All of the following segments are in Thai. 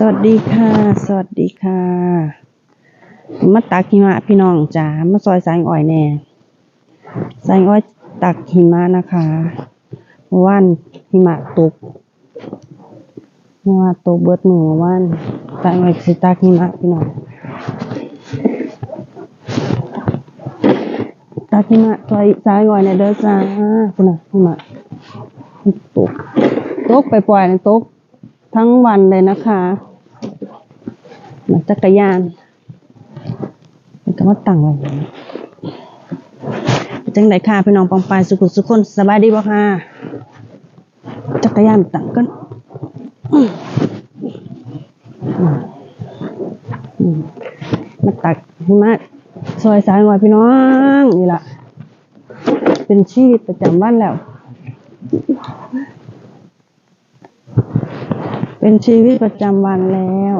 สวัสดีค่ะ สวัสดีค่ะมาตักหิมะพี่น้องจ๋ามาซอยสายอ้อยแน่สายอ้อยตักหิมะนะคะเมื่อวานหิมะตกเมื่อวานตกเบิดมือเมื่อวานสายอ้อยสิตักหิมะพี่น้องตักหิมะซอยสายอ้อยในเด้อจ้าคุณน่ะหิมะตกตกไปปล่อยๆนะตก ทั้งวันเลยนะคะเหมือนจักรยานมันก็มาตั้งไว้จังไดค่ะพี่น้องปองปายสุขุสุขคนสบายดีบ่ค่ะ จักรยานตั้งกันมาตักหิมะซอยสายหน่อยพี่น้องนี่ล่ะ เป็นชีวิตประจำวันแล้ว เป็นชีวิตประจำวันแล้ว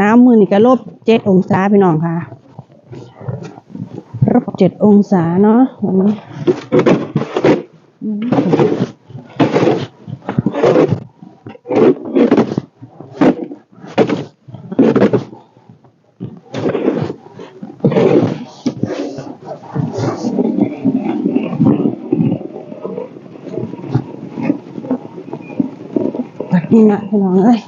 น้ำมือนี่ก็ลบเจ็ดองศาพี่น้องค่ะลบเจ็ดองศาเนาะวันนี้ นี่นะพี่น้องเอ้ย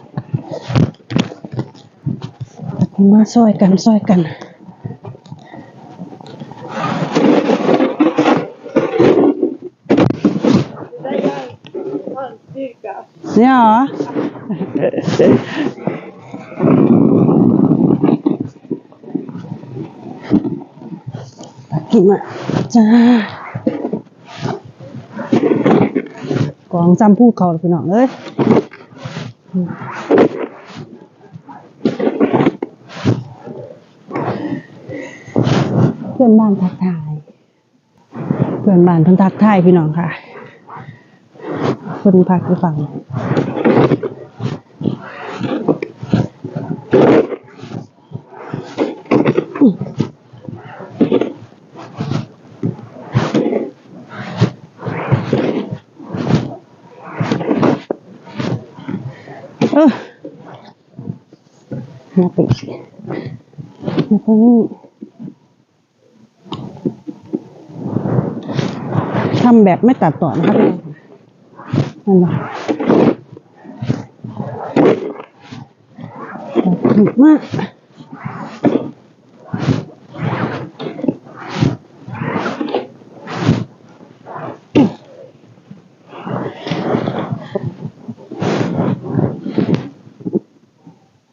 ตักนี่มาซอยกันซอยกันเนี่ยเหรอตักกินมาจ้ากองจำพูดเขาเลยพี่น้องเอ้ย เพื่อนบ้านทักทาย เพื่อนบ้านเพิ่นทักทายพี่น้องค่ะเพิ่นพักอยู่ฝั่ง มาปิดมาคนนี้ทำแบบไม่ตัดต่อนะคะพี่น้องค่ะนั่นแหละมาก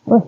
โอ้ย